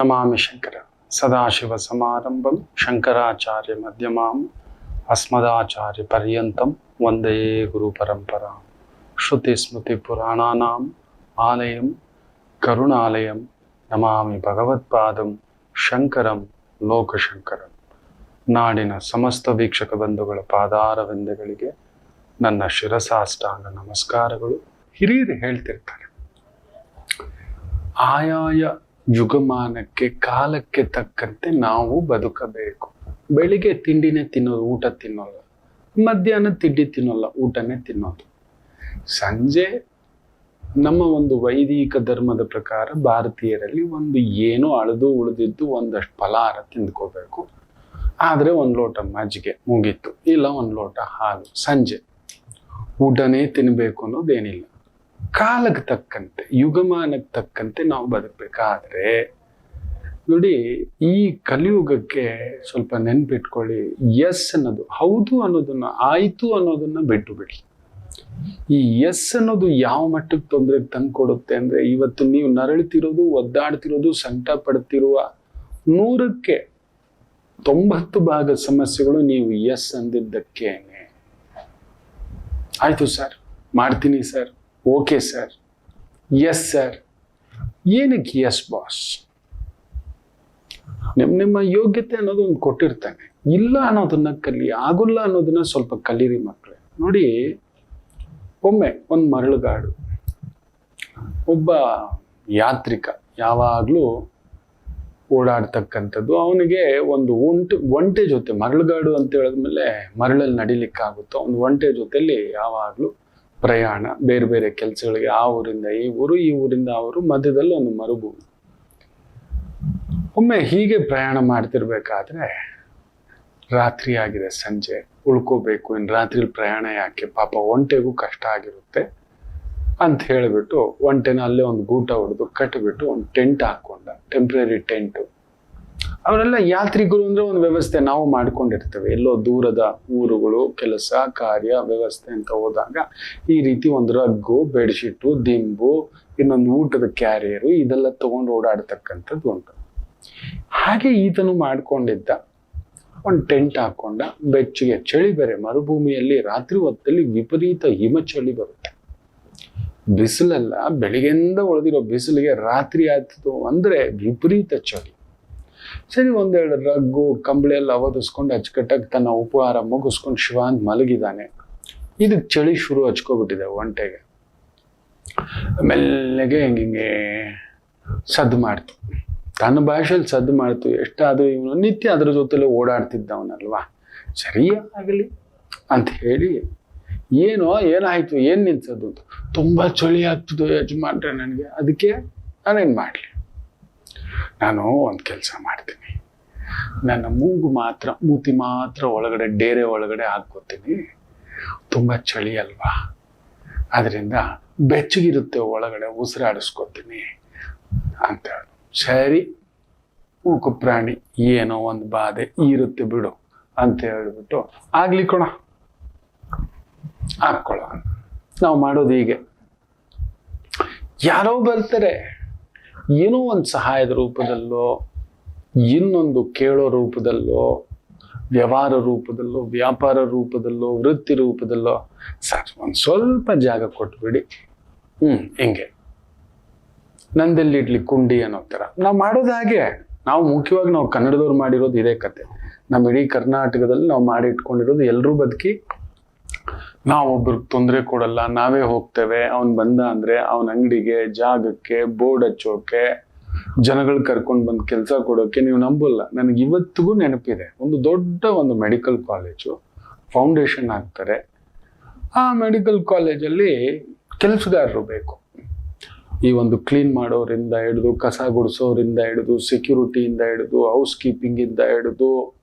ನಮಾಮಿ ಶಂಕರ ಸದಾಶಿವ ಸಮಾರಂಭಂ ಶಂಕರಾಚಾರ್ಯ ಮಧ್ಯಮಾಂ ಅಸ್ಮದಾಚಾರ್ಯ ಪರ್ಯಂತಂ ವಂದೇ ಗುರು ಪರಂಪರಾ ಶ್ರುತಿ ಸ್ಮೃತಿ ಪುರಾಣಾನಾಂ ಆಲಯಂ ಕರುಣಾಲಯಂ ನಮಾಮಿ ಭಗವತ್ಪಾದಂ ಶಂಕರಂ ಲೋಕಶಂಕರಂ. ನಾಡಿನ ಸಮಸ್ತ ವೀಕ್ಷಕ ಬಂಧುಗಳ ಪಾದಾರವಿಂದಗಳಿಗೆ ನನ್ನ ಶಿರಸಾಷ್ಟಾಂಗ ನಮಸ್ಕಾರಗಳು. ಹಿರಿಯರು ಹೇಳ್ತಿರ್ತಾರೆ, ಆಯಾಯ ಯುಗಮಾನಕ್ಕೆ ಕಾಲಕ್ಕೆ ತಕ್ಕಂತೆ ನಾವು ಬದುಕಬೇಕು. ಬೆಳಿಗ್ಗೆ ತಿಂಡಿನೇ ತಿನ್ನೋದು, ಊಟ ತಿನ್ನೋಲ್ಲ. ಮಧ್ಯಾಹ್ನ ತಿಂಡಿ ತಿನ್ನೋಲ್ಲ, ಊಟನೇ ತಿನ್ನೋದು. ಸಂಜೆ ನಮ್ಮ ಒಂದು ವೈದಿಕ ಧರ್ಮದ ಪ್ರಕಾರ ಭಾರತೀಯರಲ್ಲಿ ಒಂದು ಏನೋ ಅಳೆದು ಉಳಿದಿದ್ದು ಒಂದಷ್ಟು ಫಲಹಾರ ತಿಂದ್ಕೋಬೇಕು. ಆದರೆ ಒಂದು ಲೋಟ ಮಜ್ಜಿಗೆ ಮುಗೀತು. ಇಲ್ಲ, ಒಂದು ಲೋಟ ಹಾಲು. ಸಂಜೆ. ಊಟನೇ ತಿನ್ನಬೇಕು ಅನ್ನೋದೇನಿಲ್ಲ. ಕಾಲಕ್ಕೆ ತಕ್ಕಂತೆ, ಯುಗಮಾನಕ್ಕೆ ತಕ್ಕಂತೆ ನಾವು ಬದುಕಬೇಕಾದ್ರೆ, ನೋಡಿ, ಈ ಕಲಿಯುಗಕ್ಕೆ ಸ್ವಲ್ಪ ನೆನ್ಪಿಟ್ಕೊಳ್ಳಿ. ಎಸ್ ಅನ್ನೋದು, ಹೌದು ಅನ್ನೋದನ್ನ, ಆಯಿತು ಅನ್ನೋದನ್ನ ಬಿಟ್ಟು ಬಿಡಿ. ಈ ಎಸ್ ಅನ್ನೋದು ಯಾವ ಮಟ್ಟಕ್ಕೆ ತೊಂದರೆ ತಂದ್ಕೊಡುತ್ತೆ ಅಂದ್ರೆ, ಇವತ್ತು ನೀವು ನರಳ್ತಿರೋದು, ಒದ್ದಾಡ್ತಿರೋದು ಸಂಕಟ ಪಡ್ತಿರುವ ನೂರಕ್ಕೆ ತೊಂಬತ್ತು ಭಾಗ ಸಮಸ್ಯೆಗಳು ನೀವು ಎಸ್ ಅಂದಿದ್ದಕ್ಕೇನೆ. ಆಯ್ತು ಸರ್, ಮಾಡ್ತೀನಿ sir. Okay sir yes sir ಏನಕ್ಕೆ ಎಸ್ ಬಾಸ್ ನಿಮ್ಮ ನಿಮ್ಮ ಯೋಗ್ಯತೆ ಅನ್ನೋದು ಒಂದು ಕೊಟ್ಟಿರ್ತಾನೆ. ಇಲ್ಲ ಅನ್ನೋದನ್ನ ಕಲಿ ಆಗುಲ್ಲ ಅನ್ನೋದನ್ನ ಸ್ವಲ್ಪ ಕಲೀರಿ ಮಕ್ಕಳೇ ನೋಡಿ, ಒಮ್ಮೆ ಒಂದು ಮರಳುಗಾಡು. ಒಬ್ಬ ಯಾತ್ರಿಕ ಯಾವಾಗಲೂ ಓಡಾಡ್ತಕ್ಕಂಥದ್ದು, ಅವನಿಗೆ ಒಂದು ಒಂಟು ಒಂಟೆ ಜೊತೆ ಮರಳುಗಾಡು ಅಂತ ಹೇಳಿದ್ಮೇಲೆ ಮರಳಲ್ಲಿ ನಡಿಲಿಕ್ಕಾಗುತ್ತೋ, ಒಂದು ಒಂಟೆ ಜೊತೆಯಲ್ಲಿ ಯಾವಾಗಲೂ ಪ್ರಯಾಣ, ಬೇರೆ ಬೇರೆ ಕೆಲಸಗಳಿಗೆ ಆ ಊರಿಂದ, ಈ ಊರು, ಈ ಊರಿಂದ ಅವರು ಮಧ್ಯದಲ್ಲಿ ಒಂದು ಮರುಭೂಮಿ. ಒಮ್ಮೆ ಹೀಗೆ ಪ್ರಯಾಣ ಮಾಡ್ತಿರ್ಬೇಕಾದ್ರೆ ರಾತ್ರಿ ಆಗಿದೆ, ಸಂಜೆ. ಉಳ್ಕೋಬೇಕು ಇನ್ನು ರಾತ್ರಿ ಪ್ರಯಾಣ ಯಾಕೆ? ಪಾಪ ಒಂಟೆಗೂ ಕಷ್ಟ ಆಗಿರುತ್ತೆ ಅಂತ ಹೇಳಿಬಿಟ್ಟು ಒಂಟೆನ ಅಲ್ಲೇ ಒಂದು ಗೂಟ ಹೊಡೆದು ಕಟ್ಟಿಬಿಟ್ಟು ಒಂದು ಟೆಂಟ್ ಹಾಕೊಂಡ ಟೆಂಪ್ರರಿ ಟೆಂಟು. ಅವರೆಲ್ಲ ಯಾತ್ರಿಕರು ಅಂದ್ರೆ ಒಂದು ವ್ಯವಸ್ಥೆ ನಾವು ಮಾಡ್ಕೊಂಡಿರ್ತೇವೆ. ಎಲ್ಲೋ ದೂರದ ಊರುಗಳು, ಕೆಲಸ, ಕಾರ್ಯ, ವ್ಯವಸ್ಥೆ ಅಂತ ಹೋದಾಗ ಈ ರೀತಿ ಒಂದು ರಗ್ಗು, ಬೆಡ್ಶೀಟು, ದಿಂಬು, ಇನ್ನೊಂದು ಊಟದ ಕ್ಯಾರಿಯರು ಇದೆಲ್ಲ ತಗೊಂಡು ಓಡಾಡ್ತಕ್ಕಂಥದ್ದು ಉಂಟು. ಹಾಗೆ ಈತನು ಮಾಡ್ಕೊಂಡಿದ್ದ ಒಂದು ಟೆಂಟ್ ಹಾಕೊಂಡ, ಬೆಚ್ಚಗೆ ಚಳಿ ಬೇರೆ, ಮರುಭೂಮಿಯಲ್ಲಿ ರಾತ್ರಿ ಹೊತ್ತಲ್ಲಿ ವಿಪರೀತ ಹಿಮ ಚಳಿ ಬರುತ್ತೆ. ಬಿಸಿಲೆಲ್ಲ ಬೆಳಿಗ್ಗೆಯಿಂದ ಉಳಿದಿರೋ ಬಿಸಿಲಿಗೆ ರಾತ್ರಿ ಆಯ್ತು ಅಂದ್ರೆ ವಿಪರೀತ ಚಳಿ. ಸರಿ, ಒಂದೆರಡು ರಗ್ಗು, ಕಂಬಳಿ ಎಲ್ಲ ಅವಧಿಸ್ಕೊಂಡು ಅಚ್ಚುಕಟ್ಟಾಗಿ ತನ್ನ ಉಪಹಾರ ಮುಗಿಸ್ಕೊಂಡು ಶಿವಾಂತ್ ಮಲಗಿದ್ದಾನೆ. ಇದಕ್ಕೆ ಚಳಿ ಶುರು ಹಚ್ಕೊಬಿಟ್ಟಿದೆ ಒಂಟೆಗೆ. ಮೆಲ್ಲಗೆ ಹಿಂಗೆ ಸದ್ದು ಮಾಡ್ತು. ತನ್ನ ಭಾಷೆಯಲ್ಲಿ ಸದ್ದು ಮಾಡ್ತು. ಎಷ್ಟಾದರೂ ಇವನು ನಿತ್ಯ ಅದ್ರ ಜೊತೆಲೆ ಓಡಾಡ್ತಿದ್ದವನಲ್ವಾ? ಸರಿ ಆಗಲಿ ಅಂತ ಹೇಳಿ, ಏನೋ, ಏನಾಯ್ತು? ಏನು ನಿನ್ಸದ್ದು ಅಂತ ತುಂಬ ಚಳಿ ಆಗ್ತದೆ ಯಜಮಾನ್ರೆ ನನಗೆ. ಅದಕ್ಕೆ ನಾನೇನು ಮಾಡಲಿ? ನಾನು ಒಂದು ಕೆಲಸ ಮಾಡ್ತೀನಿ. ನನ್ನ ಮೂಗು ಮಾತ್ರ, ಮೂತಿ ಮಾತ್ರ ಒಳಗಡೆ, ಡೇರೆ ಒಳಗಡೆ ಹಾಕ್ಕೋತೀನಿ. ತುಂಬ ಚಳಿ ಅಲ್ವಾ? ಅದರಿಂದ ಬೆಚ್ಚಗಿರುತ್ತೆ ಒಳಗಡೆ ಉಸಿರಾಡಿಸ್ಕೋತೀನಿ ಅಂತ. ಸರಿ, ಮೂಕು ಪ್ರಾಣಿ ಏನೋ ಒಂದು ಬಾಧೆ ಇರುತ್ತೆ ಬಿಡು ಅಂತ ಹೇಳ್ಬಿಟ್ಟು ಆಗ್ಲಿ ಕೊಣ ಹಾಕ್ಕೊಳ್ಳೋಣ ನಾವು ಮಾಡೋದು ಹೀಗೆ. ಯಾರೋ ಬರ್ತಾರೆ. ಏನೋ ಒಂದು ಸಹಾಯದ ರೂಪದಲ್ಲೋ, ಇನ್ನೊಂದು ಕೇಳೋ ರೂಪದಲ್ಲೋ, ವ್ಯವಹಾರ ರೂಪದಲ್ಲೋ, ವ್ಯಾಪಾರ ರೂಪದಲ್ಲೋ, ವೃತ್ತಿ ರೂಪದಲ್ಲೋ, ಸರ್, ಒಂದು ಸ್ವಲ್ಪ ಜಾಗ ಕೊಟ್ಬಿಡಿ. ಹ್ಮ್, ಹಿಂಗೆ. ನಂದೆಲ್ಲಿ ಇಡ್ಲಿ ಕುಂಡಿ ಅನ್ನೋ ಥರ ನಾವು ಮಾಡೋದು ಹಾಗೆ. ನಾವು ಮುಖ್ಯವಾಗಿ ನಾವು ಕನ್ನಡದವ್ರು ಮಾಡಿರೋದು ಇದೇ ಕತೆ. ನಮ್ಮ ಇಡೀ ಕರ್ನಾಟಕದಲ್ಲಿ ನಾವು ಮಾಡಿ ಇಟ್ಕೊಂಡಿರೋದು ಎಲ್ಲರೂ ಬದುಕಿ ನಾವೊಬ್ರಿಗೆ ತೊಂದರೆ ಕೊಡಲ್ಲ, ನಾವೇ ಹೋಗ್ತೇವೆ. ಅವ್ನು ಬಂದ ಅಂದ್ರೆ ಅವನ ಅಂಗಡಿಗೆ, ಜಾಗಕ್ಕೆ, ಬೋರ್ಡ್ ಹಚ್ಚೋಕೆ, ಜನಗಳು ಕರ್ಕೊಂಡು ಬಂದು ಕೆಲಸ ಕೊಡೋಕೆ ನೀವು ನಂಬಲ್ಲ. ನನಗೆ ಇವತ್ತಿಗೂ ನೆನಪಿದೆ. ಒಂದು ದೊಡ್ಡ ಒಂದು ಮೆಡಿಕಲ್ ಕಾಲೇಜು ಫೌಂಡೇಶನ್ ಆಗ್ತಾರೆ. ಆ ಮೆಡಿಕಲ್ ಕಾಲೇಜಲ್ಲಿ ಕೆಲಸಗಾರರು ಬೇಕು. ಈ ಒಂದು ಕ್ಲೀನ್ ಮಾಡೋರಿಂದ ಹಿಡಿದು, ಕಸ ಗುಡಿಸೋರಿಂದ ಹಿಡಿದು, ಸೆಕ್ಯೂರಿಟಿಯಿಂದ ಹಿಡಿದು, ಹೌಸ್ ಕೀಪಿಂಗಿಂದ ಹಿಡಿದು,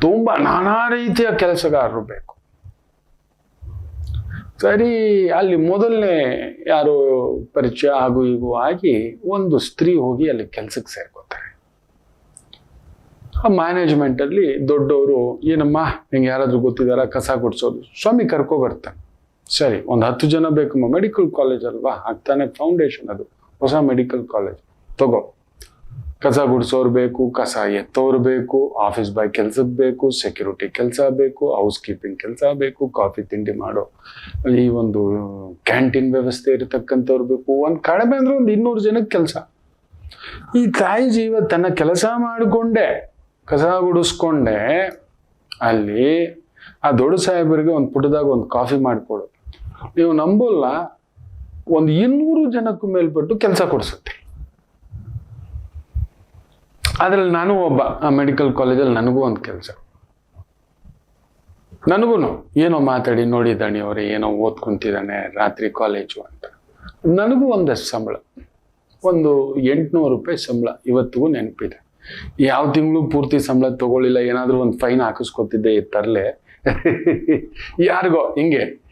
ತುಂಬ ನಾನಾ ರೀತಿಯ ಕೆಲಸಗಾರರು ಬೇಕು. ಸರಿ ಅಲ್ಲಿ ಮೊದಲನೇ ಯಾರು ಪರಿಚಯ ಹಾಗೂ ಹೀಗೂ ಆಗಿ ಒಂದು ಸ್ತ್ರೀ ಹೋಗಿ ಅಲ್ಲಿ ಕೆಲ್ಸಕ್ಕೆ ಸೇರ್ಕೋತಾರೆ. ಆ ಮ್ಯಾನೇಜ್ಮೆಂಟ್ ಅಲ್ಲಿ ದೊಡ್ಡವರು, ಏನಮ್ಮ, ನಿಂಗೆ ಯಾರಾದ್ರೂ ಗೊತ್ತಿದಾರ ಕಸ ಗುಡ್ಸೋದು ಸ್ವಾಮಿ ಕರ್ಕೊ ಬರ್ತಾನೆ. ಸರಿ, ಒಂದು ಹತ್ತು ಜನ ಬೇಕಮ್ಮ. ಮೆಡಿಕಲ್ ಕಾಲೇಜ್ ಅಲ್ವಾ? ಆಗ್ತಾನೆ ಫೌಂಡೇಶನ್ ಅದು. ಹೊಸ ಮೆಡಿಕಲ್ ಕಾಲೇಜ್ ತಗೋ. ಕಸ ಗುಡಿಸೋರು ಬೇಕು, ಕಸ ಎತ್ತೋರು ಬೇಕು ಆಫೀಸ್ ಬಾಯ್ ಕೆಲ್ಸಕ್ಕೆ ಬೇಕು ಸೆಕ್ಯೂರಿಟಿ ಕೆಲಸ ಬೇಕು ಹೌಸ್ ಕೀಪಿಂಗ್ ಕೆಲಸ ಬೇಕು ಕಾಫಿ ತಿಂಡಿ ಮಾಡೋ ಈ ಒಂದು ಕ್ಯಾಂಟೀನ್ ವ್ಯವಸ್ಥೆ ಇರತಕ್ಕಂಥವ್ರು ಬೇಕು. ಒಂದು ಕಡಿಮೆ ಅಂದ್ರೆ ಒಂದು ಇನ್ನೂರು ಜನಕ್ಕೆ ಕೆಲಸ. ಈ ತಾಯಿ ಜೀವ ತನ್ನ ಕೆಲಸ ಮಾಡಿಕೊಂಡೆ, ಕಸ ಗುಡಿಸ್ಕೊಂಡೆ, ಅಲ್ಲಿ ಆ ದೊಡ್ಡ ಸಾಹೇಬರಿಗೆ ಒಂದು ಪುಟದಾಗ ಒಂದು ಕಾಫಿ ಮಾಡಿಕೊಡು. ನೀವು ನಂಬೋಲ್ಲ, ಒಂದು ಇನ್ನೂರು ಜನಕ್ಕೂ ಮೇಲ್ಪಟ್ಟು ಕೆಲಸ ಕೊಡಿಸುತ್ತೆ. ಅದ್ರಲ್ಲಿ ನಾನು ಒಬ್ಬ, ಆ ಮೆಡಿಕಲ್ ಕಾಲೇಜಲ್ಲಿ ನನಗೂ ಒಂದು ಕೆಲಸ. ನನಗೂ ಏನೋ ಮಾತಾಡಿ ನೋಡಿ ದಣಿ ಅವರೇ, ಏನೋ ಓದ್ಕೊಂತಿದ್ದಾನೆ, ರಾತ್ರಿ ಕಾಲೇಜು ಅಂತ. ನನಗೂ ಒಂದಷ್ಟು ಸಂಬಳ. ಒಂದು ಎಂಟುನೂರು ರೂಪಾಯಿ ಸಂಬಳ ಇವತ್ತಿಗೂ ನೆನಪಿದೆ. ಯಾವ ತಿಂಗಳು ಪೂರ್ತಿ ಸಂಬಳ ತಗೊಳ್ಳಿಲ್ಲ, ಏನಾದರೂ ಒಂದು ಫೈನ್ ಹಾಕಿಸ್ಕೊತಿದ್ದೆ ಈ ತರಲೆ. ಯಾರಿಗೋ, ಹಿಂಗೆ.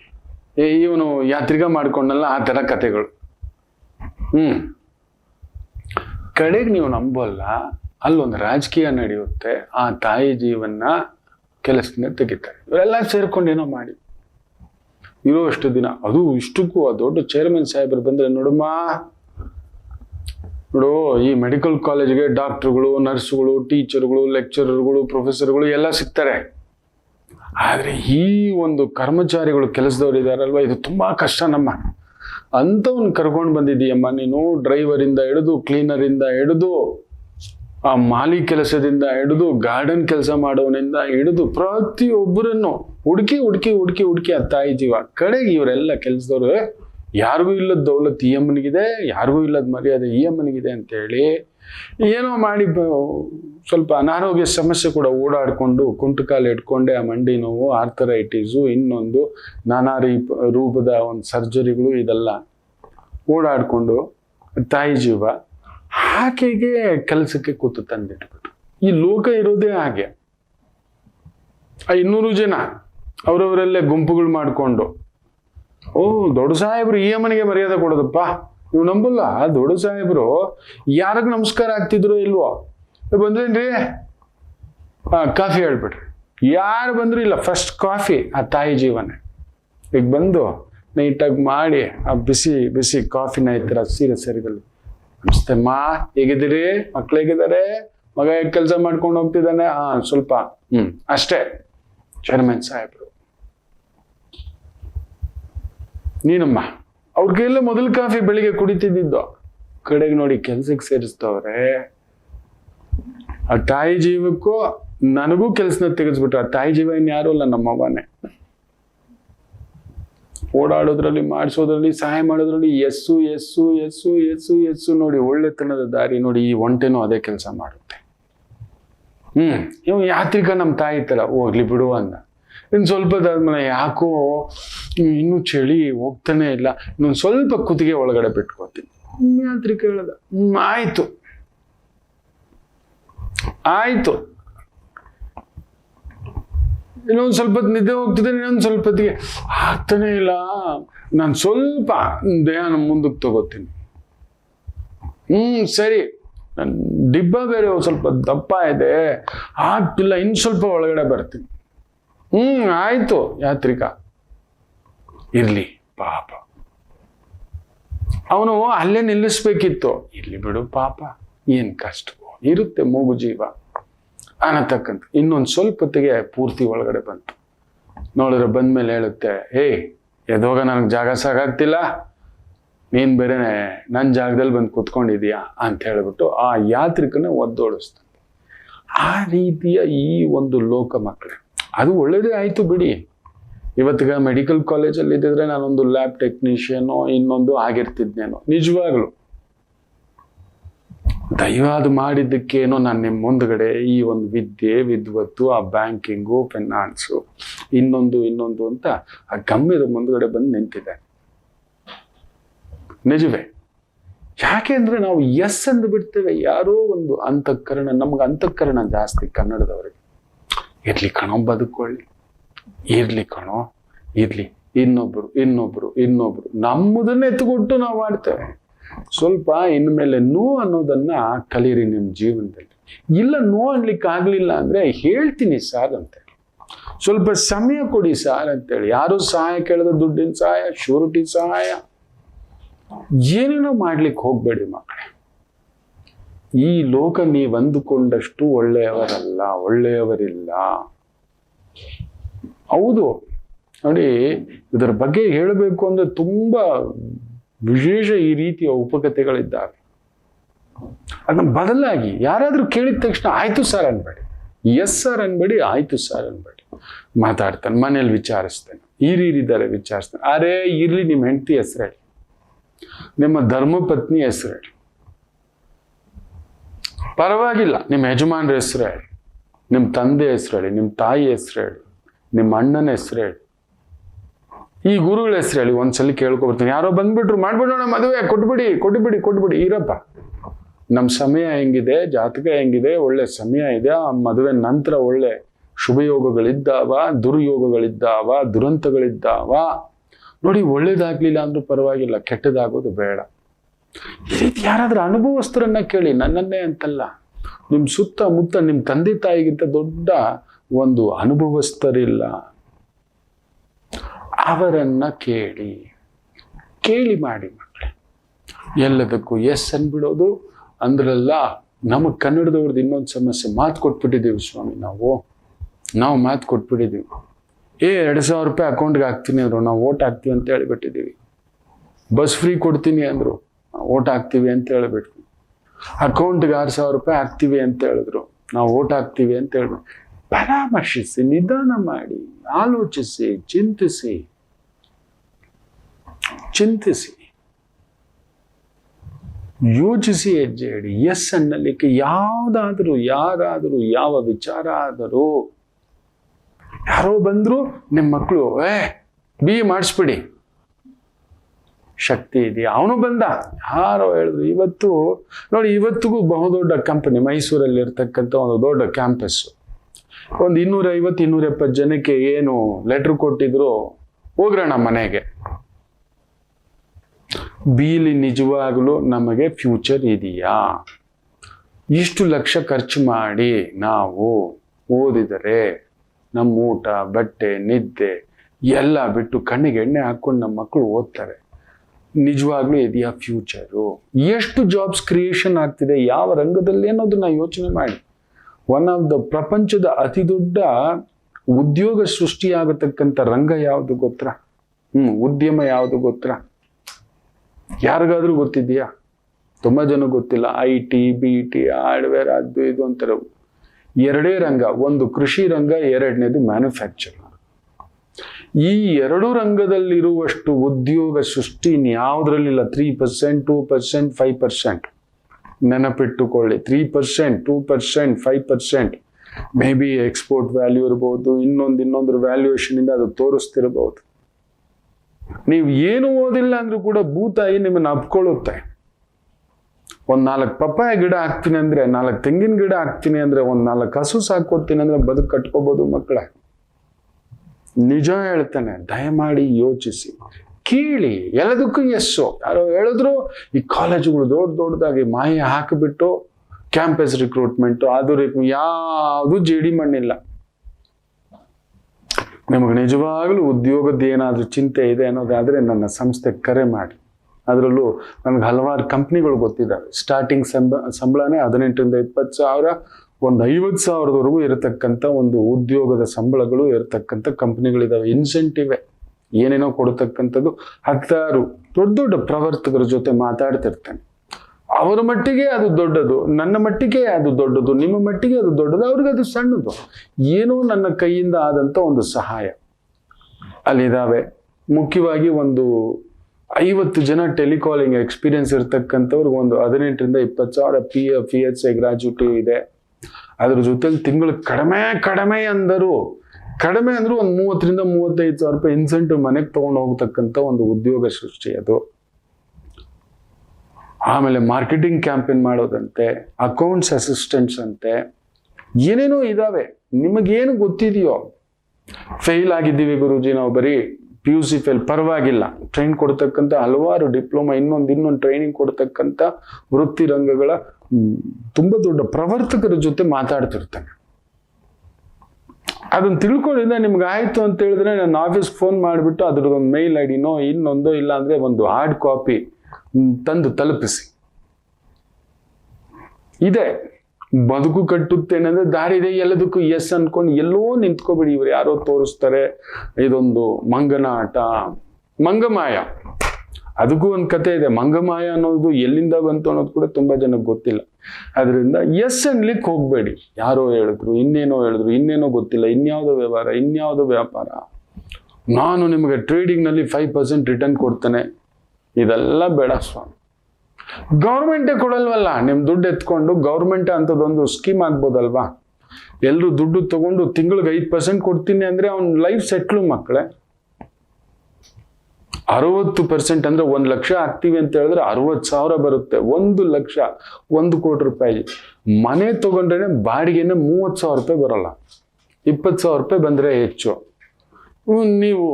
ಇವನು ಯಾತ್ರಿಗ ಮಾಡ್ಕೊಂಡಲ್ಲ, ಆ ಥರ ಕತೆಗಳು ಹ್ಮ್. ಕಡೆಗೆ ನೀವು ನಂಬಲ್ಲ ಅಲ್ಲೊಂದು ರಾಜಕೀಯ ನಡೆಯುತ್ತೆ, ಆ ತಾಯಿ ಜೀವನ ಕೆಲಸದಿಂದ ತೆಗಿತಾರೆ. ಇವರೆಲ್ಲ ಸೇರ್ಕೊಂಡು ಏನೋ ಮಾಡಿ. ಇರೋ ಅಷ್ಟು ದಿನ, ಅದು ಇಷ್ಟಕ್ಕೂ ಆ ದೊಡ್ಡ ಚೇರ್ಮನ್ ಸಾಹೇಬರು ಬಂದ್ರೆ ನೋಡಮ್ಮ, ನೋಡು, ಈ ಮೆಡಿಕಲ್ ಕಾಲೇಜ್ಗೆ ಡಾಕ್ಟರ್ಗಳು ನರ್ಸ್ಗಳು ಟೀಚರ್ಗಳು ಲೆಕ್ಚರರ್ಗಳು ಪ್ರೊಫೆಸರ್ಗಳು ಎಲ್ಲ ಸಿಗ್ತಾರೆ. ಆದರೆ ಈ ಒಂದು ಕರ್ಮಚಾರಿಗಳು ಕೆಲಸದವ್ರು ಇದ್ದಾರಲ್ವ ಇದು ತುಂಬಾ ಕಷ್ಟ ನಮ್ಮ. ಅಂಥವ್ನ ಕರ್ಕೊಂಡು ಬಂದಿದ್ದೀಯಮ್ಮ, ನೀನು ಡ್ರೈವರಿಂದ ಹಿಡಿದು ಕ್ಲೀನರಿಂದ ಹಿಡಿದು ಆ ಮಾಲಿ ಕೆಲಸದಿಂದ ಹಿಡಿದು ಗಾರ್ಡನ್ ಕೆಲಸ ಮಾಡೋನಿಂದ ಹಿಡಿದು ಪ್ರತಿಯೊಬ್ಬರನ್ನು ಹುಡುಕಿ ಹುಡುಕಿ ಹುಡುಕಿ ಹುಡುಕಿ ತಾಯಿ ಜೀವ. ಕಡೆಗೆ ಇವರೆಲ್ಲ ಕೆಲಸದವ್ರು, ಯಾರಿಗೂ ಇಲ್ಲದ ದೌಲತ್ ಈ ಅಮ್ಮನಿಗಿದೆ, ಯಾರಿಗೂ ಇಲ್ಲದ ಮರ್ಯಾದೆ ಈ ಅಮ್ಮನಿಗಿದೆ ಅಂತೇಳಿ ಏನೋ ಮಾಡಿ ಸ್ವಲ್ಪ ಅನಾರೋಗ್ಯ ಸಮಸ್ಯೆ ಕೂಡ ಓಡಾಡಿಕೊಂಡು ಕುಂಟುಕಾಲು ಇಟ್ಕೊಂಡೆ ಆ ಮಂಡಿ ನೋವು, ಆರ್ಥರೈಟಿಸು, ಇನ್ನೊಂದು ನಾನಾ ರೀಪ ರೂಪದ ಒಂದು ಸರ್ಜರಿಗಳು ಇದೆಲ್ಲ ಓಡಾಡಿಕೊಂಡು ತಾಯಿ ಜೀವ ಆಕೆಗೆ ಕೆಲಸಕ್ಕೆ ಕೂತು ತಂದಿಟ್ಬಿಟ್ರು ಈ ಲೋಕ ಇರೋದೇ ಹಾಗೆ. ಆ ಇನ್ನೂರು ಜನ ಅವರವರಲ್ಲೇ ಗುಂಪುಗಳು ಮಾಡಿಕೊಂಡು, ಓ, ದೊಡ್ಡ ಸಾಹೇಬ್ರು ಈ ಅಮ್ಮನಿಗೆ ಮರ್ಯಾದೆ ಕೊಡೋದಪ್ಪ. ನೀವು ನಂಬಲ್ಲ. ದೊಡ್ಡ ಸಾಹೇಬ್ರು ಯಾರಿಗ ನಮಸ್ಕಾರ ಆಗ್ತಿದ್ರು ಇಲ್ವೋ? ಬಂದ್ರೇನ್ರಿ? ಹಾ ಕಾಫಿ ಹೇಳ್ಬಿಟ್ರಿ. ಯಾರು ಬಂದ್ರು ಇಲ್ಲ ಫಸ್ಟ್ ಕಾಫಿ ಆ ತಾಯಿ ಜೀವನ. ಈಗ ಬಂದು ನೈಟಾಗಿ ಮಾಡಿ ಆ ಬಿಸಿ ಬಿಸಿ ಕಾಫಿನ ಈ ಸೀರೆ ಸರಿಗಲ್ಲಿ ನಮಸ್ತೆ ಮಾ ಹೇಗಿದ್ದೀರಿ? ಮಕ್ಳು ಹೇಗಿದ್ದಾರೆ? ಮಗ ಹೇಗೆ ಕೆಲಸ ಮಾಡ್ಕೊಂಡು ಹೋಗ್ತಿದ್ದಾನೆ? ಹಾ, ಸ್ವಲ್ಪ. ಹ್ಮ್, ಅಷ್ಟೇ. ಚೇರ್ಮನ್ ಸಾಹೇಬ್ರು. ನೀನಮ್ಮ ಅವ್ರಿಗೆಲ್ಲ ಮೊದಲ ಕಾಫಿ ಬೆಳಿಗ್ಗೆ ಕುಡಿತಿದ್ದಿದ್ದು. ಕಡೆಗೆ ನೋಡಿ ಕೆಲ್ಸಕ್ಕೆ ಸೇರಿಸ್ತವ್ರೆ. ಆ ತಾಯಿ ಜೀವಕ್ಕೂ ನನಗೂ ಕೆಲ್ಸನ ತೆಗೆಸ್ಬಿಟ್ರು. ಆ ತಾಯಿ ಜೀವ ಇನ್ಯಾರು ಅಲ್ಲ ನಮ್ಮವ್ವನೇ. ಓಡಾಡೋದ್ರಲ್ಲಿ, ಮಾಡಿಸೋದ್ರಲ್ಲಿ, ಸಹಾಯ ಮಾಡೋದ್ರಲ್ಲಿ yes yes yes yes yes ನೋಡಿ ಒಳ್ಳೆತನದ ದಾರಿ ನೋಡಿ ಈ ಒಂಟೆನೂ ಅದೇ ಕೆಲಸ ಮಾಡುತ್ತೆ. ಹ್ಮ್ ಇವ್ ಯಾತ್ರಿಕ ನಮ್ಮ ತಾಯಿ ತರ ಹೋಗ್ಲಿ ಬಿಡು ಅಂದ. ಇನ್ನು ಸ್ವಲ್ಪದಾದ್ಮೇಲೆ ಯಾಕೋ ಇನ್ನೂ ಚಳಿ ಹೋಗ್ತಾನೆ ಇಲ್ಲ, ಇನ್ನೊಂದು ಸ್ವಲ್ಪ ಕುತ್ತಿಗೆ ಒಳಗಡೆ ಬಿಟ್ಕೋತೀನಿ. ಯಾತ್ರಿಕ ಹೇಳ್ದ ಆಯ್ತು. ಆಯ್ತು. ಇನ್ನೊಂದು ಸ್ವಲ್ಪ ಹೊತ್ತು ನಿದ್ದೆ ಹೋಗ್ತಿದ್ದೆ ಇನ್ನೊಂದು ಸ್ವಲ್ಪ ಹೊತ್ತಿಗೆ ಆಗ್ತಾನೆ ಇಲ್ಲ. ನಾನು ಸ್ವಲ್ಪ ದೇಹನ ಮುಂದಕ್ಕೆ ತಗೋತೀನಿ. ಹ್ಮ್, ಸರಿ. ನನ್ನ ಡಿಬ್ಬ ಬೇರೆ ಸ್ವಲ್ಪ ದಪ್ಪ ಇದೆ. ಆಗ್ತಿಲ್ಲ ಇನ್ನು ಸ್ವಲ್ಪ ಒಳಗಡೆ ಬರ್ತೀನಿ. ಹ್ಮ್, ಆಯ್ತು, ಯಾತ್ರಿಕ. ಇರ್ಲಿ, ಪಾಪ. ಅವನು ಅಲ್ಲೇ ನಿಲ್ಲಿಸ್ಬೇಕಿತ್ತು. ಇರ್ಲಿ ಬಿಡು, ಪಾಪ. ಏನ್ ಕಷ್ಟ. ಇರುತ್ತೆ ಮೂಗು ಜೀವ. ಅನ್ನತಕ್ಕಂಥ ಇನ್ನೊಂದು ಸ್ವಲ್ಪ ಹೊತ್ತಿಗೆ ಪೂರ್ತಿ ಒಳಗಡೆ ಬಂತು. ನೋಡಿದ್ರೆ ಬಂದ ಮೇಲೆ ಹೇಳುತ್ತೆ ಏಯ್ ಎದೋಗ ನನಗೆ ಜಾಗ ಸಾಕಾಗ್ತಿಲ್ಲ ನೀನ್ ಬೇರೆ ನನ್ನ ಜಾಗದಲ್ಲಿ ಬಂದು ಕುತ್ಕೊಂಡಿದೀಯಾ? ಅಂತ ಹೇಳ್ಬಿಟ್ಟು ಆ ಯಾತ್ರಿಕನ ಒದ್ದೋಡಿಸ್ತಂತೆ ಆ ರೀತಿಯ ಈ ಒಂದು ಲೋಕ ಮಕ್ಕಳು. ಅದು ಒಳ್ಳೆಯದೇ ಆಯ್ತು ಬಿಡಿ. ಇವತ್ತಿಗೆ ಮೆಡಿಕಲ್ ಕಾಲೇಜಲ್ಲಿ ಇದ್ದಿದ್ರೆ ನಾನೊಂದು ಲ್ಯಾಬ್ ಟೆಕ್ನಿಷಿಯನೋ ಇನ್ನೊಂದು ಆಗಿರ್ತಿದ್ನೇನೋ. ನಿಜವಾಗ್ಲು. ದೈವ ಅದು ಮಾಡಿದ್ದಕ್ಕೇನೋ ನಾನು ನಿಮ್ಮ ಮುಂದ್ಗಡೆ ಈ ಒಂದು ವಿದ್ಯೆ, ವಿದ್ವತ್ತು, ಆ ಬ್ಯಾಂಕಿಂಗು ಫೈನಾನ್ಸು ಇನ್ನೊಂದು ಇನ್ನೊಂದು ಅಂತ ಆ ಗಮ್ಯದ ಮುಂದ್ಗಡೆ ಬಂದು ನಿಂತಿದೆ. ನಿಜವೇ. ಯಾಕೆ ಅಂದ್ರೆ ನಾವು ಎಸ್ ಎಂದು ಬಿಡ್ತೇವೆ. ಯಾರೋ ಒಂದು ಅಂತಃಕರಣ, ನಮ್ಗೆ ಅಂತಃಕರಣ ಜಾಸ್ತಿ ಕನ್ನಡದವರಿಗೆ. ಇರ್ಲಿ ಕಣೋ ಬದುಕೊಳ್ಳಿ ಇರ್ಲಿ ಕಣೋ, ಇರ್ಲಿ. ಇನ್ನೊಬ್ರು ಇನ್ನೊಬ್ರು ಇನ್ನೊಬ್ರು. ನಮ್ಮದನ್ನ ಎತ್ತುಕೊಟ್ಟು ನಾವು ಮಾಡ್ತೇವೆ ಸ್ವಲ್ಪ ಇನ್ಮೇಲೆ ನೋ ಅನ್ನೋದನ್ನ ಕಲೀರಿ ನಿಮ್ಮ ಜೀವನದಲ್ಲಿ. ಇಲ್ಲ ನೋ ಅನ್ಲಿಕ್ಕೆ ಆಗಲಿಲ್ಲ ಅಂದ್ರೆ ಹೇಳ್ತೀನಿ ಸಾರ್ ಅಂತ ಸ್ವಲ್ಪ ಸಮಯ ಕೊಡಿ ಸಾರ್ ಅಂತೇಳಿ. ಯಾರು ಸಹಾಯ ಕೇಳಿದ್ರೆ ದುಡ್ಡಿನ ಸಹಾಯ ಶೂರಿಟಿ ಸಹಾಯ? ಏನೇನೋ ಮಾಡ್ಲಿಕ್ಕೆ ಹೋಗಬೇಡಿ ಮಕ್ಕಳೇ ಈ ಲೋಕ ನೀವು ಅಂದುಕೊಂಡಷ್ಟು ಒಳ್ಳೆಯವರಲ್ಲ, ಒಳ್ಳೆಯವರಿಲ್ಲ. ಹೌದು. ನೋಡಿ, ಇದರ ಬಗ್ಗೆ ಹೇಳಬೇಕು ಅಂದ್ರೆ ತುಂಬಾ ವಿಶೇಷ ಈ ರೀತಿಯ ಉಪಕತೆಗಳಿದ್ದಾವೆ ಅದನ್ನ ಬದಲಾಗಿ ಯಾರಾದ್ರೂ ಕೇಳಿದ ತಕ್ಷಣ ಆಯ್ತು ಸರ್ ಅನ್ಬೇಡಿ. ಎಸ್ ಸರ್ ಅನ್ಬೇಡಿ, ಆಯ್ತು ಸರ್ ಅನ್ಬೇಡಿ. ಮಾತಾಡ್ತಾನೆ, ಮನೇಲಿ ವಿಚಾರಿಸ್ತಾನೆ ಹಿರಿಯರಿದ್ದಾರೆ ವಿಚಾರಿಸ್ತಾನೆ. ಅರೆ, ಇರಲಿ ನಿಮ್ಮ ಹೆಂಡತಿ ಹೆಸರು ಹೇಳಿ ನಿಮ್ಮ ಧರ್ಮಪತ್ನಿ ಹೆಸರು ಹೇಳಿ ಪರವಾಗಿಲ್ಲ, ನಿಮ್ಮ ಯಜಮಾನ್ರ ಹೆಸರು ಹೇಳಿ ನಿಮ್ಮ ತಂದೆ ಹೆಸರು ಹೇಳಿ ನಿಮ್ಮ ತಾಯಿ ಹೆಸರು ಹೇಳಿ ನಿಮ್ಮ ಅಣ್ಣನ ಹೆಸರು ಹೇಳಿ ಈ ಗುರುಗಳ ಹೆಸರು ಹೇಳಿ ಒಂದ್ಸಲಿ ಕೇಳ್ಕೊಬರ್ತೀನಿ. ಯಾರೋ ಬಂದ್ಬಿಟ್ರು ಮಾಡ್ಬಿಡೋಣ ಮದುವೆ, ಕೊಟ್ಬಿಡಿ ಕೊಟ್ಬಿಡಿ ಕೊಟ್ಬಿಡಿ. ಇರಪ್ಪ. ನಮ್ಮ ಸಮಯ ಹೆಂಗಿದೆ, ಜಾತಕ ಹೆಂಗಿದೆ, ಒಳ್ಳೆ ಸಮಯ ಇದೆ, ಆ ಮದುವೆ ನಂತರ ಒಳ್ಳೆ ಶುಭಯೋಗಗಳಿದ್ದಾವ, ದುರ್ಯೋಗಗಳಿದ್ದಾವ, ದುರಂತಗಳಿದ್ದಾವ. ನೋಡಿ, ಒಳ್ಳೇದಾಗ್ಲಿಲ್ಲ ಅಂದ್ರೂ ಪರವಾಗಿಲ್ಲ, ಕೆಟ್ಟದಾಗೋದು ಬೇಡ. ಈ ರೀತಿ ಯಾರಾದ್ರೂ ಅನುಭವಸ್ಥರನ್ನ ಕೇಳಿ, ನನ್ನನ್ನೇ ಅಂತಲ್ಲ. ನಿಮ್ಮ ಸುತ್ತಮುತ್ತ ನಿಮ್ಮ ತಂದೆ ತಾಯಿಗಿಂತ ದೊಡ್ಡ ಒಂದು ಅನುಭವಸ್ಥರಿಲ್ಲ. ಅವರನ್ನ ಕೇಳಿ ಕೇಳಿ ಮಾಡಿ ಮಕ್ಕಳೇ. ಎಲ್ಲದಕ್ಕೂ ಎಸ್ ಅನ್ಬಿಡೋದು. ಅಂದ್ರಲ್ಲ, ನಮಗೆ ಕನ್ನಡದವ್ರದ್ದು ಇನ್ನೊಂದು ಸಮಸ್ಯೆ, ಮಾತು ಕೊಟ್ಬಿಟ್ಟಿದ್ದೀವಿ ಸ್ವಾಮಿ ನಾವು. ನಾವು ಮಾತು ಕೊಟ್ಬಿಟ್ಟಿದ್ದೀವಿ ಏ, ಎರಡು ಸಾವಿರ ರೂಪಾಯಿ ಅಕೌಂಟ್ಗೆ ಹಾಕ್ತೀನಿ ಅಂದರು, ನಾವು ಓಟ್ ಹಾಕ್ತೀವಿ ಅಂತ ಹೇಳಿಬಿಟ್ಟಿದ್ದೀವಿ ಬಸ್ ಫ್ರೀ ಕೊಡ್ತೀನಿ ಅಂದರು ಓಟ್ ಹಾಕ್ತೀವಿ ಅಂತ ಹೇಳಿಬಿಟ್ವಿ. ಅಕೌಂಟ್ಗೆ ಆರು ಸಾವಿರ ರೂಪಾಯಿ ಹಾಕ್ತೀವಿ ಅಂತ ಹೇಳಿದ್ರು, ನಾವು ಓಟ್ ಹಾಕ್ತೀವಿ ಅಂತ ಹೇಳ್ಬಿಟ್ಟು ಪರಾಮರ್ಶಿಸಿ, ನಿಧಾನ ಮಾಡಿ, ಆಲೋಚಿಸಿ, ಚಿಂತಿಸಿ. ಚಿಂತಿಸಿ. ಯೋಚಿಸಿ ಹೆಜ್ಜೆ ಇಡಿ ಎಸ್ ಅನ್ನಲಿಕ್ಕೆ ಯಾವುದಾದರೂ, ಯಾರಾದರೂ, ಯಾವ ವಿಚಾರ ಆದರೂ ಯಾರೋ ಬಂದರೂ ನಿಮ್ಮ ಮಕ್ಕಳು ಏ, ಬಿ ಮಾಡಿಸ್ಬಿಡಿ. ಶಕ್ತಿ ಇದೆಯಾ ಅವನು ಬಂದ. ಯಾರೋ ಹೇಳಿದ್ರು. ಇವತ್ತು, ನೋಡಿ, ಇವತ್ತಿಗೂ ಬಹುದೊಡ್ಡ ಕಂಪನಿ ಮೈಸೂರಲ್ಲಿ ಇರ್ತಕ್ಕಂಥ ಒಂದು ದೊಡ್ಡ ಕ್ಯಾಂಪಸ್ ಒಂದು ಇನ್ನೂರ ಐವತ್ತು ಇನ್ನೂರ ಎಪ್ಪತ್ತು ಜನಕ್ಕೆ ಏನು ಲೆಟ್ರ್ ಕೊಟ್ಟಿದ್ರು, ಹೋಗ್ರಣ ಮನೆಗೆ. ಬೀಲಿ ನಿಜವಾಗಲೂ ನಮಗೆ ಫ್ಯೂಚರ್ ಇದೆಯಾ? ಇಷ್ಟು ಲಕ್ಷ ಖರ್ಚು ಮಾಡಿ ನಾವು ಓದಿದರೆ ನಮ್ಮ ಊಟ, ಬಟ್ಟೆ, ನಿದ್ದೆ ಎಲ್ಲ ಬಿಟ್ಟು ಕಣ್ಣಿಗೆ ಎಣ್ಣೆ ಹಾಕ್ಕೊಂಡು ನಮ್ಮ ಮಕ್ಕಳು ಓದ್ತಾರೆ. ನಿಜವಾಗ್ಲೂ ಇದೆಯಾ ಫ್ಯೂಚರು ಎಷ್ಟು ಜಾಬ್ಸ್ ಕ್ರಿಯೇಷನ್ ಆಗ್ತಿದೆ? ಯಾವ ರಂಗದಲ್ಲಿ ಅನ್ನೋದನ್ನ ಯೋಚನೆ ಮಾಡಿ. ಒನ್ ಆಫ್ ದ ಪ್ರಪಂಚದ ಅತಿ ದೊಡ್ಡ ಉದ್ಯೋಗ ಸೃಷ್ಟಿಯಾಗತಕ್ಕಂಥ ರಂಗ ಯಾವುದು ಗೊತ್ತಾ? ಹ್ಮ್, ಉದ್ಯಮ ಯಾವುದು ಗೊತ್ತಾ? ಯಾರಿಗಾದ್ರೂ ಗೊತ್ತಿದೆಯಾ? ತುಂಬ ಜನ ಗೊತ್ತಿಲ್ಲ. I T B T hardware ಅದು ಇದು ಅಂತಾರೆ. ಎರಡೇ ರಂಗ, ಒಂದು ಕೃಷಿ ರಂಗ, ಎರಡನೇದು ಮ್ಯಾನುಫ್ಯಾಕ್ಚರ್ ಈ ಎರಡು ರಂಗದಲ್ಲಿರುವಷ್ಟು ಉದ್ಯೋಗ ಸೃಷ್ಟಿ ಯಾವುದ್ರಲ್ಲಿಲ್ಲ three percent two percent five percent ನೆನಪಿಟ್ಟುಕೊಳ್ಳಿ. Three percent two percent five percent may be export value ಇರ್ಬೋದು, ಇನ್ನೊಂದು, ಇನ್ನೊಂದ್ರ ವ್ಯಾಲ್ಯೂಯೇಷನ್ ಇಂದ ಅದು ತೋರಿಸ್ತಿರ್ಬೋದು. ನೀವು ಏನು ಓದಿಲ್ಲ ಅಂದ್ರೂ ಕೂಡ ಭೂತಾಯಿ ನಿಮ್ಮನ್ನು ಅಪ್ಕೊಳ್ಳುತ್ತೆ. ಒಂದು ನಾಲ್ಕು ಪಪ್ಪಾಯ ಗಿಡ ಹಾಕ್ತೀನಿ ಅಂದ್ರೆ, ನಾಲ್ಕು ತೆಂಗಿನ ಗಿಡ ಹಾಕ್ತೀನಿ ಅಂದ್ರೆ, ಒಂದು ನಾಲ್ಕು ಹಸು ಸಾಕೋತೀನಿ ಅಂದ್ರೆ ಬದುಕು ಕಟ್ಕೋಬೋದು ಮಕ್ಕಳ. ನಿಜ ಹೇಳ್ತಾನೆ, ದಯಮಾಡಿ ಯೋಚಿಸಿ. ಕೇಳಿ, ಎಲ್ಲದಕ್ಕೂ ಎಸ್ಸು. ಯಾರೋ ಹೇಳಿದ್ರು, ಈ ಕಾಲೇಜುಗಳು ದೊಡ್ಡ ದೊಡ್ಡದಾಗಿ ಮಾಯ ಹಾಕಿಬಿಟ್ಟು, ಕ್ಯಾಂಪಸ್ ರಿಕ್ರೂಟ್ಮೆಂಟ್ ಅದು ರಿಕ್- ಯಾವುದು ಜೇಡಿ ಮಣ್ಣಿಲ್ಲ. ನಿಮಗೆ ನಿಜವಾಗಲೂ ಉದ್ಯೋಗದ ಏನಾದರೂ ಚಿಂತೆ ಇದೆ ಅನ್ನೋದಾದರೆ ನನ್ನ ಸಂಸ್ಥೆ ಕರೆ ಮಾಡಿ. ಅದರಲ್ಲೂ ನನಗೆ ಹಲವಾರು ಕಂಪ್ನಿಗಳು ಗೊತ್ತಿದ್ದಾವೆ. ಸ್ಟಾರ್ಟಿಂಗ್ ಸಂಬ, ಸಂಬಳನೇ ಹದಿನೆಂಟರಿಂದ ಇಪ್ಪತ್ತು ಸಾವಿರ, ಒಂದು ಐವತ್ತು ಸಾವಿರದವರೆಗೂ ಇರತಕ್ಕಂಥ ಒಂದು ಉದ್ಯೋಗದ ಸಂಬಳಗಳು ಇರತಕ್ಕಂಥ ಕಂಪ್ನಿಗಳಿದ್ದಾವೆ ಇನ್ಸೆಂಟಿವೆ ಏನೇನೋ ಕೊಡ್ತಕ್ಕಂಥದ್ದು ಹತ್ತಾರು ದೊಡ್ಡ ದೊಡ್ಡ ಪ್ರವರ್ತಕರ ಜೊತೆ ಮಾತಾಡ್ತಿರ್ತಾನೆ. ಅವರ ಮಟ್ಟಿಗೆ ಅದು ದೊಡ್ಡದು, ನನ್ನ ಮಟ್ಟಿಗೆ ಅದು ದೊಡ್ಡದು, ನಿಮ್ಮ ಮಟ್ಟಿಗೆ ಅದು ದೊಡ್ಡದು, ಅವ್ರಿಗೆ ಅದು ಸಣ್ಣದು. ಏನೋ ನನ್ನ ಕೈಯಿಂದ ಆದಂಥ ಒಂದು ಸಹಾಯ. ಅಲ್ಲಿದ್ದಾವೆ ಮುಖ್ಯವಾಗಿ ಒಂದು ಐವತ್ತು ಜನ ಟೆಲಿಕಾಲಿಂಗ್ ಎಕ್ಸ್ಪೀರಿಯನ್ಸ್ ಇರ್ತಕ್ಕಂಥವ್ರಿಗೆ ಒಂದು ಹದಿನೆಂಟರಿಂದ ಇಪ್ಪತ್ತು ಸಾವಿರ P F P H I gratuity ಇದೆ. ಅದ್ರ ಜೊತೆಲಿ ತಿಂಗಳು ಕಡಿಮೆ ಕಡಿಮೆ ಅಂದರು. ಕಡಿಮೆ ಅಂದರೂ ಒಂದು ಮೂವತ್ತರಿಂದ ಮೂವತ್ತೈದು ಸಾವಿರ ರೂಪಾಯಿ ಇನ್ಸೆಂಟಿವ್ ಮನೆಗೆ ತೊಗೊಂಡು ಹೋಗ್ತಕ್ಕಂಥ ಒಂದು ಉದ್ಯೋಗ ಸೃಷ್ಟಿ ಅದು. ಆಮೇಲೆ ಮಾರ್ಕೆಟಿಂಗ್ ಕ್ಯಾಂಪೇನ್ ಮಾಡೋದಂತೆ ಅಕೌಂಟ್ಸ್ ಅಸಿಸ್ಟೆಂಟ್ಸ್ ಅಂತೆ, ಏನೇನೋ ಇದಾವೆ. ನಿಮಗೇನು ಗೊತ್ತಿದೆಯೋ? ಫೇಲ್ ಆಗಿದ್ದೀವಿ ಗುರುಜಿ, ನಾವು ಬರೀ ಪಿ ಯು ಸಿ ಫೇಲ್ ಪರವಾಗಿಲ್ಲ. ಟ್ರೈನ್ ಕೊಡ್ತಕ್ಕಂಥ ಹಲವಾರು ಡಿಪ್ಲೊಮಾ ಇನ್ನೊಂದು ಇನ್ನೊಂದು ಟ್ರೈನಿಂಗ್ ಕೊಡ್ತಕ್ಕಂಥ ವೃತ್ತಿ ರಂಗಗಳ ತುಂಬ ದೊಡ್ಡ ಪ್ರವರ್ತಕರ ಜೊತೆ ಮಾತಾಡ್ತಿರ್ತಾನೆ ಅದನ್ನ ತಿಳ್ಕೊಂಡಿದ್ದೆ ನಿಮ್ಗೆ ಆಯಿತು ಅಂತ ಹೇಳಿದ್ರೆ ನಾನು ಆಫೀಸ್ ಫೋನ್ ಮಾಡಿಬಿಟ್ಟು ಅದ್ರದ್ದೊಂದು ಮೇಲ್ ಐ ಡಿನೋ ಇನ್ನೊಂದೋ ಇಲ್ಲ ಅಂದ್ರೆ ಒಂದು ಹಾರ್ಡ್ ಕಾಪಿ ತಂದು ತಲುಪಿಸಿ. ಇದೆ. ಬದುಕು ಕಟ್ಟುತ್ತೇನೆಂದ್ರೆ ದಾರಿ ಇದೆ. ಎಲ್ಲದಕ್ಕೂ ಎಸ್ ಅನ್ಕೊಂಡು ಎಲ್ಲೋ ನಿಂತ್ಕೋಬಿಡಿ ಇವ್ರು. ಯಾರೋ ತೋರಿಸ್ತಾರೆ. ಇದೊಂದು ಮಂಗನ ಆಟ ಮಂಗಮಾಯ. ಅದಕ್ಕೂ ಒಂದು ಕತೆ ಇದೆ. ಮಂಗಮಾಯ ಅನ್ನೋದು ಎಲ್ಲಿಂದ ಬಂತು ಅನ್ನೋದು ಕೂಡ ತುಂಬಾ ಜನಕ್ಕೆ ಗೊತ್ತಿಲ್ಲ. ಅದರಿಂದ ಎಸ್ ಅನ್ಲಿಕ್ಕೆ ಹೋಗ್ಬೇಡಿ. ಯಾರೋ ಹೇಳಿದ್ರು, ಇನ್ನೇನೋ ಹೇಳಿದ್ರು, ಇನ್ನೇನೋ ಗೊತ್ತಿಲ್ಲ. ಇನ್ಯಾವುದೋ ವ್ಯವಹಾರ, ಇನ್ಯಾವುದೋ ವ್ಯಾಪಾರ. ನಾನು ನಿಮಗೆ ಟ್ರೇಡಿಂಗ್ನಲ್ಲಿ ಫೈವ್ ಪರ್ಸೆಂಟ್ ರಿಟರ್ನ್ ಕೊಡ್ತೇನೆ. ಇದೆಲ್ಲ ಬೇಡ ಸ್ವಾಮಿ. ಗೌರ್ಮೆಂಟೇ ಕೊಡಲ್ವಲ್ಲ ನಿಮ್ಮ ದುಡ್ಡು ಎತ್ಕೊಂಡು ಗೌರ್ಮೆಂಟ್ ಅಂತದೊಂದು ಸ್ಕೀಮ್ ಆಗ್ಬೋದಲ್ವಾ? ಎಲ್ಲರೂ ದುಡ್ಡು ತಗೊಂಡು ತಿಂಗಳಿಗೆ ಐದು ಪರ್ಸೆಂಟ್ ಕೊಡ್ತೀನಿ ಅಂದ್ರೆ ಅವ್ನ ಲೈಫ್ ಸೆಟ್ಲು ಮಕ್ಕಳೇ. ಅರವತ್ತು ಪರ್ಸೆಂಟ್ ಅಂದ್ರೆ ಒಂದು ಲಕ್ಷ ಹಾಕ್ತೀವಿ ಅಂತ ಹೇಳಿದ್ರೆ ಅರವತ್ತು ಸಾವಿರ ಬರುತ್ತೆ, ಒಂದು ಲಕ್ಷ, ಒಂದು ಕೋಟಿ ರೂಪಾಯಿ. ಮನೆ ತೊಗೊಂಡ್ರೆ ಬಾಡಿಗೆನೆ ಮೂವತ್ತು ಸಾವಿರ ರೂಪಾಯಿ ಬರಲ್ಲ. ಇಪ್ಪತ್ತು ಸಾವಿರ ರೂಪಾಯಿ ಬಂದ್ರೆ ಹೆಚ್ಚು. ನೀವು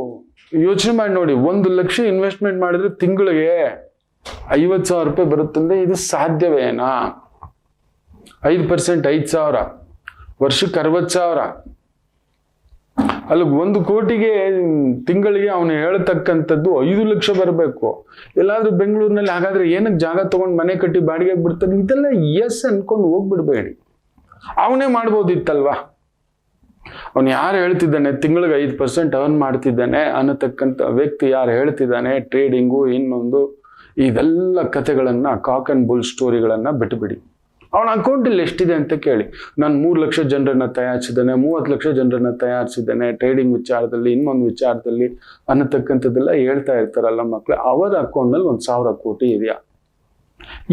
ಯೋಚನೆ ಮಾಡಿ ನೋಡಿ, ಒಂದು ಲಕ್ಷ ಇನ್ವೆಸ್ಟ್ಮೆಂಟ್ ಮಾಡಿದ್ರೆ ತಿಂಗಳಿಗೆ ಐವತ್ತು ಸಾವಿರ ರೂಪಾಯಿ ಬರುತ್ತಂದ್ರೆ ಇದು ಸಾಧ್ಯವೇನಾ? ಐದು ಪರ್ಸೆಂಟ್ ಐದು ಸಾವಿರ. ವರ್ಷಕ್ಕೆ ಅರವತ್ತು ಸಾವಿರ. ಅಲ್ಲಿ ಒಂದು ಕೋಟಿಗೆ ತಿಂಗಳಿಗೆ ಅವನು ಹೇಳತಕ್ಕಂಥದ್ದು ಐದು ಲಕ್ಷ ಬರಬೇಕು. ಎಲ್ಲಾದ್ರೂ ಬೆಂಗಳೂರಿನಲ್ಲಿ ಹಾಗಾದ್ರೆ ಏನಕ್ಕೆ ಜಾಗ ತಗೊಂಡು ಮನೆ ಕಟ್ಟಿ ಬಾಡಿಗೆ ಬಿಡ್ತಾನೆ ಇದೆಲ್ಲ ಎಸ್ ಅನ್ಕೊಂಡು ಹೋಗ್ಬಿಡ್ಬೇಡಿ. ಅವನೇ ಮಾಡ್ಬೋದಿತ್ತಲ್ವಾ? ಅವನು ಯಾರು ಹೇಳ್ತಿದ್ದಾನೆ? ತಿಂಗಳಿಗೆ ಐದು ಪರ್ಸೆಂಟ್ ಅರ್ನ್ ಮಾಡ್ತಿದ್ದಾನೆ ಅನ್ನತಕ್ಕಂಥ ವ್ಯಕ್ತಿ ಯಾರು ಹೇಳ್ತಿದ್ದಾನೆ? ಟ್ರೇಡಿಂಗು ಇನ್ನೊಂದು. ಇದೆಲ್ಲ ಕಥೆಗಳನ್ನು ಕಾಕ್ ಅಂಡ್ ಬುಲ್ ಸ್ಟೋರಿಗಳನ್ನು ಬಿಟ್ಟುಬಿಡಿ ಅವನ ಅಕೌಂಟಲ್ಲಿ ಎಷ್ಟಿದೆ ಅಂತ ಕೇಳಿ. ನಾನು ಮೂರು ಲಕ್ಷ ಜನರನ್ನ ತಯಾರಿಸಿದ್ದೇನೆ, ಮೂವತ್ತು ಲಕ್ಷ ಜನರನ್ನ ತಯಾರಿಸಿದ್ದೇನೆ ಟ್ರೇಡಿಂಗ್ ವಿಚಾರದಲ್ಲಿ, ಇನ್ನೊಂದು ವಿಚಾರದಲ್ಲಿ ಅನ್ನತಕ್ಕಂಥದ್ದೆಲ್ಲ ಹೇಳ್ತಾ ಇರ್ತಾರಲ್ಲ ಮಕ್ಕಳು ಅವರ ಅಕೌಂಟ್ನಲ್ಲಿ ಒಂದು ಸಾವಿರ ಕೋಟಿ ಇದೆಯಾ?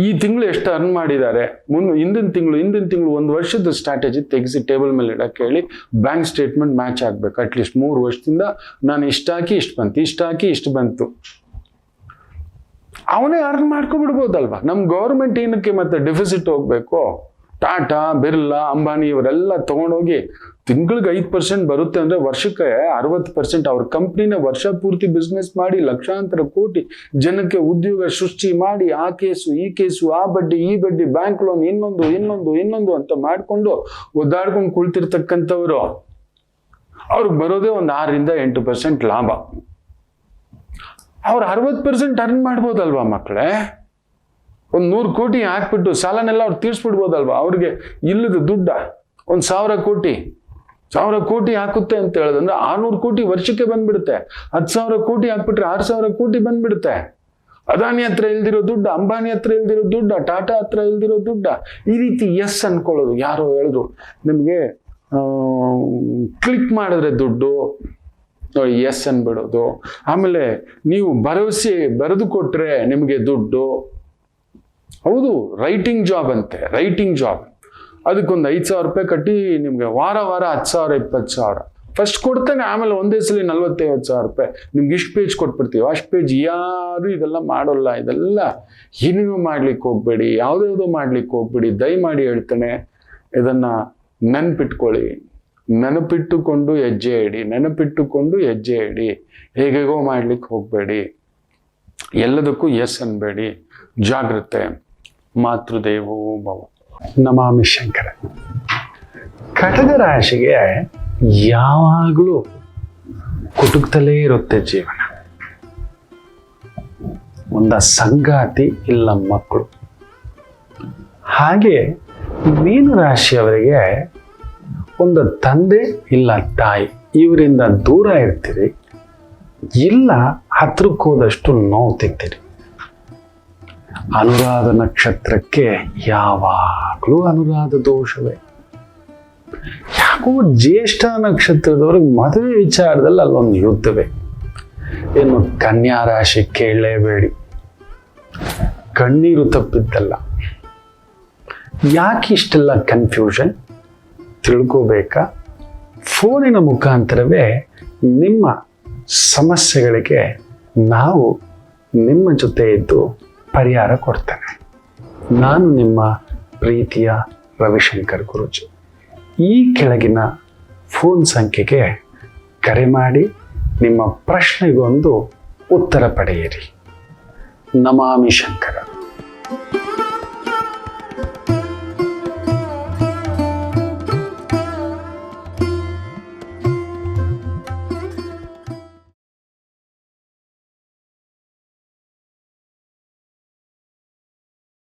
ಈ ತಿಂಗಳು ಎಷ್ಟು ಅರ್ನ್ ಮಾಡಿದ್ದಾರೆ? ಮುನ್, ಹಿಂದಿನ ತಿಂಗಳು ಹಿಂದಿನ ತಿಂಗಳು ಒಂದು ವರ್ಷದ ಸ್ಟ್ರಾಟಜಿ ತೆಗೆಸಿ ಟೇಬಲ್ ಮೇಲೆ ಇಡಕ್ಕೆ ಹೇಳಿ ಬ್ಯಾಂಕ್ ಸ್ಟೇಟ್ಮೆಂಟ್ ಮ್ಯಾಚ್ ಆಗ್ಬೇಕು. ಅಟ್ಲೀಸ್ಟ್ ಮೂರು ವರ್ಷದಿಂದ ನಾನು ಇಷ್ಟ ಹಾಕಿ ಇಷ್ಟು ಬಂತು, ಇಷ್ಟ ಹಾಕಿ ಇಷ್ಟು ಬಂತು. ಅವನೇ ಅರ್ನ್ ಮಾಡ್ಕೊಬಿಡ್ಬೋದಲ್ವಾ ನಮ್ಮ ಗೌರ್ಮೆಂಟ್ ಏನಕ್ಕೆ ಮತ್ತೆ ಡೆಫಿಸಿಟ್ ಹೋಗ್ಬೇಕು? ಟಾಟಾ, ಬಿರ್ಲಾ, ಅಂಬಾನಿ ಇವರೆಲ್ಲ ತಗೊಂಡೋಗಿ ತಿಂಗಳಿಗೆ ಐದು ಪರ್ಸೆಂಟ್ ಬರುತ್ತೆ ಅಂದ್ರೆ ವರ್ಷಕ್ಕೆ ಅರವತ್ತು ಪರ್ಸೆಂಟ್ ಅವ್ರ ಕಂಪ್ನಿನ ವರ್ಷ ಪೂರ್ತಿ ಬಿಸ್ನೆಸ್ ಮಾಡಿ ಲಕ್ಷಾಂತರ ಕೋಟಿ ಜನಕ್ಕೆ ಉದ್ಯೋಗ ಸೃಷ್ಟಿ ಮಾಡಿ ಆ ಕೇಸು, ಈ ಕೇಸು, ಆ ಬಡ್ಡಿ, ಈ ಬಡ್ಡಿ ಬ್ಯಾಂಕ್ ಲೋನ್ ಇನ್ನೊಂದು ಇನ್ನೊಂದು ಇನ್ನೊಂದು ಅಂತ ಮಾಡಿಕೊಂಡು ಒದ್ದಾಡ್ಕೊಂಡು ಕುಳಿತಿರ್ತಕ್ಕಂಥವ್ರು, ಅವ್ರಿಗೆ ಬರೋದೇ ಒಂದು ಆರರಿಂದ ಎಂಟು ಪರ್ಸೆಂಟ್ ಲಾಭ. ಅವ್ರು ಅರವತ್ತು ಪರ್ಸೆಂಟ್ ಅರ್ನ್ ಮಾಡ್ಬೋದಲ್ವಾ ಮಕ್ಕಳೇ ಒಂದು ನೂರು ಕೋಟಿ ಹಾಕ್ಬಿಟ್ಟು ಸಾಲನೆಲ್ಲ ಅವ್ರು ತೀರ್ಸ್ಬಿಡ್ಬೋದಲ್ವಾ? ಅವ್ರಿಗೆ ಇಲ್ಲದ ದುಡ್ಡ ಒಂದು ಸಾವಿರ ಕೋಟಿ. ಸಾವಿರ ಕೋಟಿ ಹಾಕುತ್ತೆ ಅಂತ ಹೇಳಿದ್ರೆ ಆರ್ನೂರು ಕೋಟಿ ವರ್ಷಕ್ಕೆ ಬಂದ್ಬಿಡುತ್ತೆ. ಹತ್ತು ಸಾವಿರ ಕೋಟಿ ಹಾಕ್ಬಿಟ್ರೆ ಆರು ಸಾವಿರ ಕೋಟಿ ಬಂದ್ಬಿಡುತ್ತೆ. ಅದಾನಿ ಹತ್ರ ಇಲ್ದಿರೋ ದುಡ್ಡ, ಅಂಬಾನಿ ಹತ್ರ ಇಲ್ದಿರೋ ದುಡ್ಡ, ಟಾಟಾ ಹತ್ರ ಇಲ್ದಿರೋ ದುಡ್ಡ, ಈ ರೀತಿ ಎಸ್ ಅನ್ಕೊಳ್ಳೋದು. ಯಾರೋ ಹೇಳಿದ್ರು, ನಿಮಗೆ ಕ್ಲಿಕ್ ಮಾಡಿದ್ರೆ ದುಡ್ಡು ಎಸ್ ಅನ್ಬಿಡೋದು. ಆಮೇಲೆ ನೀವು ಭರವಸೆ ಬರೆದು ಕೊಟ್ರೆ ನಿಮಗೆ ದುಡ್ಡು. ಹೌದು, ರೈಟಿಂಗ್ ಜಾಬ್ ಅಂತೆ, ರೈಟಿಂಗ್ ಜಾಬ್. ಅದಕ್ಕೊಂದು ಐದು ಸಾವಿರ ರೂಪಾಯಿ ಕಟ್ಟಿ ನಿಮಗೆ ವಾರ ವಾರ ಹತ್ತು ಸಾವಿರ, ಇಪ್ಪತ್ತು ಸಾವಿರ. ಫಸ್ಟ್ ಕೊಡ್ತಾನೆ, ಆಮೇಲೆ ಒಂದೇ ಸಲ ನಲ್ವತ್ತೈವತ್ತು ಸಾವಿರ ರೂಪಾಯಿ. ನಿಮ್ಗೆ ಇಷ್ಟು ಪೇಜ್ ಕೊಟ್ಬಿಡ್ತೀವಿ. ಅಷ್ಟು ಪೇಜ್ ಯಾರು ಇದೆಲ್ಲ ಮಾಡೋಲ್ಲ, ಇದೆಲ್ಲ ಏನೇನೋ ಮಾಡ್ಲಿಕ್ಕೆ ಹೋಗ್ಬೇಡಿ ಯಾವುದ್ಯಾವುದೋ ಮಾಡ್ಲಿಕ್ಕೆ ಹೋಗ್ಬೇಡಿ. ದಯಮಾಡಿ ಹೇಳ್ತಾನೆ, ಇದನ್ನ ನೆನಪಿಟ್ಕೊಳ್ಳಿ. ನೆನಪಿಟ್ಟುಕೊಂಡು ಹೆಜ್ಜೆ ಇಡಿ. ನೆನಪಿಟ್ಟುಕೊಂಡು ಹೆಜ್ಜೆ ಇಡಿ. ಹೇಗೆಗೋ ಮಾಡ್ಲಿಕ್ಕೆ ಹೋಗಬೇಡಿ. ಎಲ್ಲದಕ್ಕೂ ಎಸ್ ಅನ್ಬೇಡಿ. ಜಾಗ್ರತೆ. ಮಾತೃದೇವೋ ಭವ. ನಮಾಮಿ ಶಂಕರ. ಕಟಕ ರಾಶಿಗೆ ಯಾವಾಗಲೂ ಕುಟುಕ್ತಲೇ ಇರುತ್ತೆ ಜೀವನ. ಒಂದ ಸಂಗಾತಿ ಇಲ್ಲ ಮಕ್ಕಳು. ಹಾಗೆ ಮೀನು ರಾಶಿಯವರಿಗೆ ಒಂದು ತಂದೆ ಇಲ್ಲ ತಾಯಿ. ಇವರಿಂದ ದೂರ ಇರ್ತೀರಿ. ಇಲ್ಲ ಹತ್ರಕ್ಕೋದಷ್ಟು ನೋವು ತಿಂತೀರಿ. ಅನುರಾಧ ನಕ್ಷತ್ರಕ್ಕೆ ಯಾವಾಗಲೂ ಅನುರಾಧ ದೋಷವೇ? ಯಾಕೋ ಜ್ಯೇಷ್ಠ ನಕ್ಷತ್ರದವ್ರಿಗೆ ಮದುವೆ ವಿಚಾರದಲ್ಲಿ ಅಲ್ಲೊಂದು ಯುದ್ಧವೇ? ಏನು ಕನ್ಯಾ ರಾಶಿ ಕೇಳಲೇಬೇಡಿ. ಕಣ್ಣೀರು ತಪ್ಪಿದ್ದಲ್ಲ. ಯಾಕೆ ಇಷ್ಟೆಲ್ಲ ಕನ್ಫ್ಯೂಷನ್ ತಿಳ್ಕೋಬೇಕಾ? ಫೋನಿನ ಮುಖಾಂತರವೇ ನಿಮ್ಮ ಸಮಸ್ಯೆಗಳಿಗೆ ನಾವು ನಿಮ್ಮ ಜೊತೆ ಇದ್ದು ಪರಿಹಾರ ಕೊಡ್ತೇನೆ. ನಾನು ನಿಮ್ಮ ಪ್ರೀತಿಯ ರವಿಶಂಕರ್ ಗುರುಜಿ. ಈ ಕೆಳಗಿನ ಫೋನ್ ಸಂಖ್ಯೆಗೆ ಕರೆ ಮಾಡಿ ನಿಮ್ಮ ಪ್ರಶ್ನೆಗೊಂದು ಉತ್ತರ ಪಡೆಯಿರಿ. ನಮಾಮಿ ಶಂಕರ.